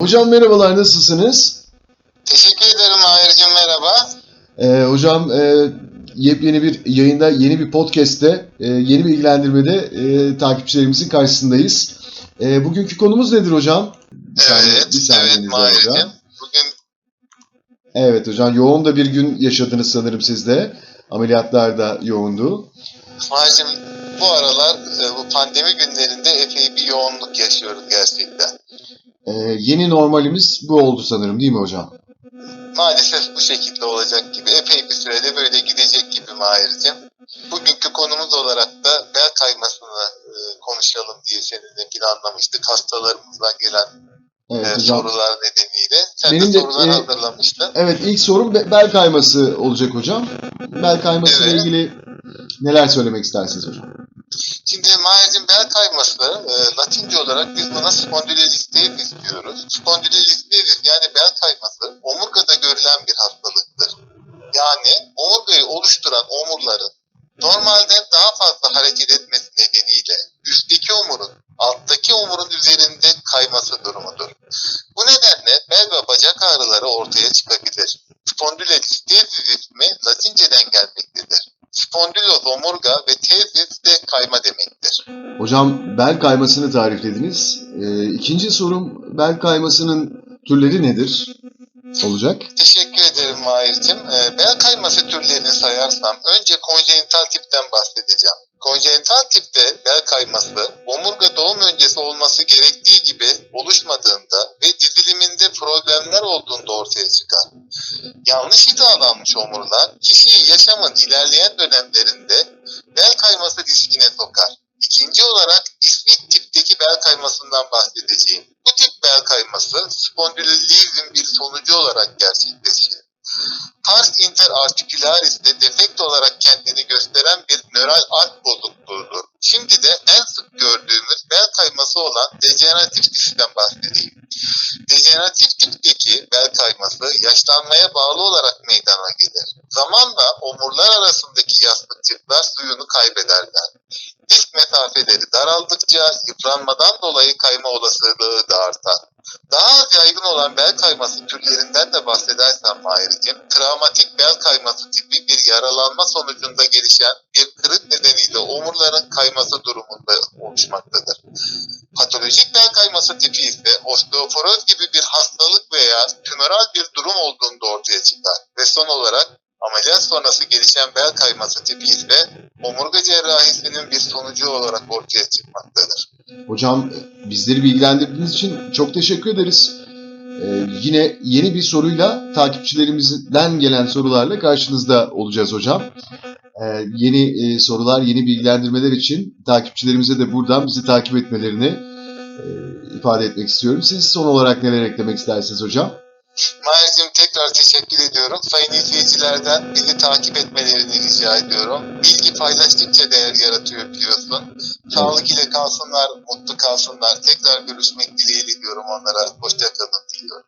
Hocam merhabalar, nasılsınız? Teşekkür ederim Mahir'cim merhaba. Ee, hocam e, yepyeni bir yayında, yeni bir podcast'te, e, yeni bilgilendirmede e, takipçilerimizin karşısındayız. E, bugünkü konumuz nedir hocam? Bir saniye- Evet, bir evet. Mahir'cim. Bugün Evet hocam, yoğun da bir gün yaşadınız sanırım siz de. Ameliyatlar da yoğundu. Mahir'cim bu aralar e, bu pandemi günlerinde epey bir yoğunluk yaşıyoruz gerçekten. E, yeni normalimiz bu oldu sanırım değil mi hocam? Maalesef bu şekilde olacak gibi. Epey bir sürede böyle gidecek gibi Mahir'cim. Bugünkü konumuz olarak da bel kaymasını e, konuşalım diye seninle planlamıştık. Hastalarımızdan gelen Evet e, hocam. sorular nedeniyle. Sen Benim de sorular e, hazırlamıştın. Evet ilk sorum be- bel kayması olacak hocam. Bel kayması ile Evet. ilgili neler söylemek istersiniz hocam? Şimdi Mahir'cim bel kayması e, latince olarak biz buna spondylolistesis diyoruz. Spondylolistesis yani bel kayması omurgada görülen bir hastalıktır. Yani omurgayı oluşturan omurların normalden daha fazla hareket etmesi nedeniyle üstteki omurun alttaki omurun üzerinde kayması durumudur. Bu nedenle bel ve bacak ağrıları ortaya çıkabilir. Spondylolistesis ismi Latinceden gelmektedir. Spondylos omurga ve tesis de kayma demektir. Hocam bel kaymasını tariflediniz. Ee, ikinci sorum bel kaymasının türleri nedir? Olacak. Teşekkür ederim Mahir'cim. Ee, bel kayması türlerini sayarsam önce konjenital tipten bahsedeceğim. Konjenital tipte bel kayması omurga doğum öncesi olması gerektiği gibi oluşmadığında ve diziliminde problemler olduğunda ortaya çıkar. Yanlış hizalanmış omurlar kişiyi yaşamın ilerleyen dönemlerinde bel kayması riskine sokar. İkinci olarak ismik tipteki bel kaymasından bahsedeceğim. Bu tip bel kayması spondylolizm bir sonucu olarak gerçekleşir. Pars interarticularis'te defekt olarak kendini gösteren bir nöral ark bozukluğudur. Şimdi de en sık gördüğümüz bel kayması olan dejeneratif tipten bahsedeyim. Dejeneratif tipteki bel kayması yaşlanmaya bağlı olarak meydana gelir. Zamanla omurlar arasındaki yastıkçıklar suyunu kaybederler. Disk mesafeleri daraldıkça yıpranmadan dolayı kayma olasılığı da artar. Daha az yaygın olan bel kayması türlerinden de bahsedersem Mahir'cim, travmatik bel kayması tipi bir yaralanma sonucunda gelişen bir kırık nedeniyle omurların kayması durumunda oluşmaktadır. Patolojik bel kayması tipi ise osteoporoz gibi bir hastalık veya tümöral bir durum olduğunda ortaya çıkar. Ve son olarak ameliyat sonrası gelişen bel kayması tipi ise omurga cerrahisinin bir sonucu olarak ortaya çıkmaktadır. Hocam e, bizleri bilgilendirdiğiniz için çok teşekkür ederiz. Ee, yine yeni bir soruyla takipçilerimizden gelen sorularla karşınızda olacağız hocam. Ee, yeni e, sorular, yeni bilgilendirmeler için takipçilerimize de buradan bizi takip etmelerini e, ifade etmek istiyorum. Siz son olarak neler eklemek istersiniz hocam? Mahir'cim tekrar teşekkür ediyorum. Sayın izleyicilerden bizi takip etmelerini rica ediyorum. Bilgi paylaştıkça değer yaratıyor biliyorsun. Sağlık ile kalsınlar, mutlu kalsınlar. Tekrar görüşmek dileğiyle diyorum onlara. Hoşça kalın diliyorum.